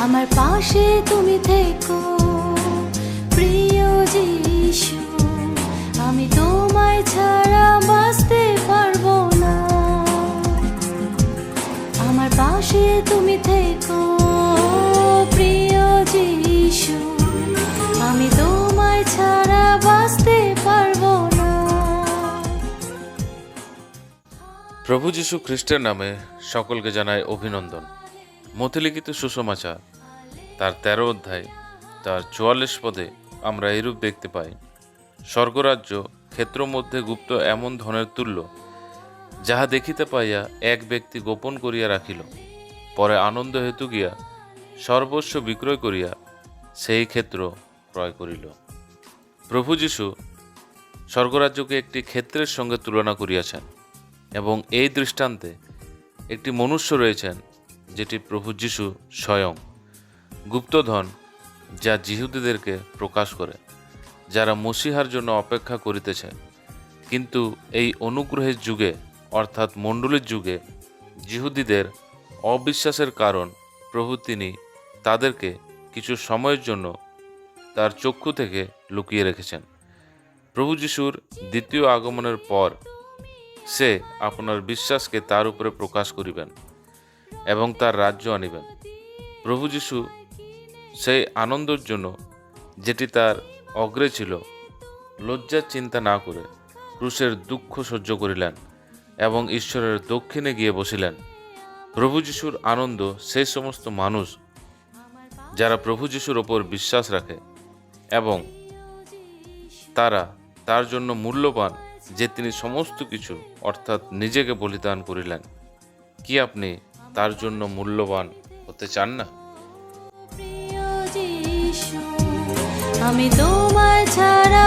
আমার পাশে তুমি থেকো। প্রিয় যিশু, আমি তোমায় ছাড়া বাঁচতে পারব না। আমার পাশে তুমি থেকো। প্রিয় যিশু, আমি তোমায় ছাড়া বাঁচতে পারব না। প্রভু যীশু খ্রিস্টের নামে সকলকে জানায় অভিনন্দন। মতিলিখিত সুসমাচার তার তেরো অধ্যায়, তার চুয়াল্লিশ পদে আমরা এরূপ দেখতে পাই। স্বর্গরাজ্য ক্ষেত্র মধ্যে গুপ্ত এমন ধনের তুল্য, যাহা দেখিতে পাইয়া এক ব্যক্তি গোপন করিয়া রাখিল। পরে আনন্দ হেতু গিয়া সর্বস্ব বিক্রয় করিয়া সেই ক্ষেত্র ক্রয় করিল। প্রভু যীশু স্বর্গরাজ্যকে একটি ক্ষেত্রের সঙ্গে তুলনা করিয়াছেন এবং এই দৃষ্টান্তে একটি মনুষ্য রয়েছেন, যেটি প্রভু যীশু স্বয়ং। গুপ্তধন যা জিহুদীদেরকে প্রকাশ করে, যারা মসিহার জন্য অপেক্ষা করিতেছে। কিন্তু এই অনুগ্রহের যুগে, অর্থাৎ মণ্ডলীর যুগে, জিহুদীদের অবিশ্বাসের কারণ প্রভু তিনি তাদেরকে কিছু সময়ের জন্য তার চক্ষু থেকে লুকিয়ে রেখেছেন। প্রভু যিশুর দ্বিতীয় আগমনের পর সে আপনার বিশ্বাসকে তার উপরে প্রকাশ করিবেন এবং তার রাজ্য আনিবেন। প্রভু যিশু সেই আনন্দের জন্য যেটি তার অগ্রে ছিল, লজ্জার চিন্তা না করে ক্রুশের দুঃখ সহ্য করিলেন এবং ঈশ্বরের দক্ষিণে গিয়ে বসিলেন। প্রভু যিশুর আনন্দ সেই সমস্ত মানুষ যারা প্রভু যিশুর ওপর বিশ্বাস রাখে এবং তারা তার জন্য মূল্যবান যে তিনি সমস্ত কিছু, অর্থাৎ নিজেকে বলিদান করিলেন। কি আপনি তার জন্য মূল্যবান হতে চান না? আমি তোমায় ছাড়া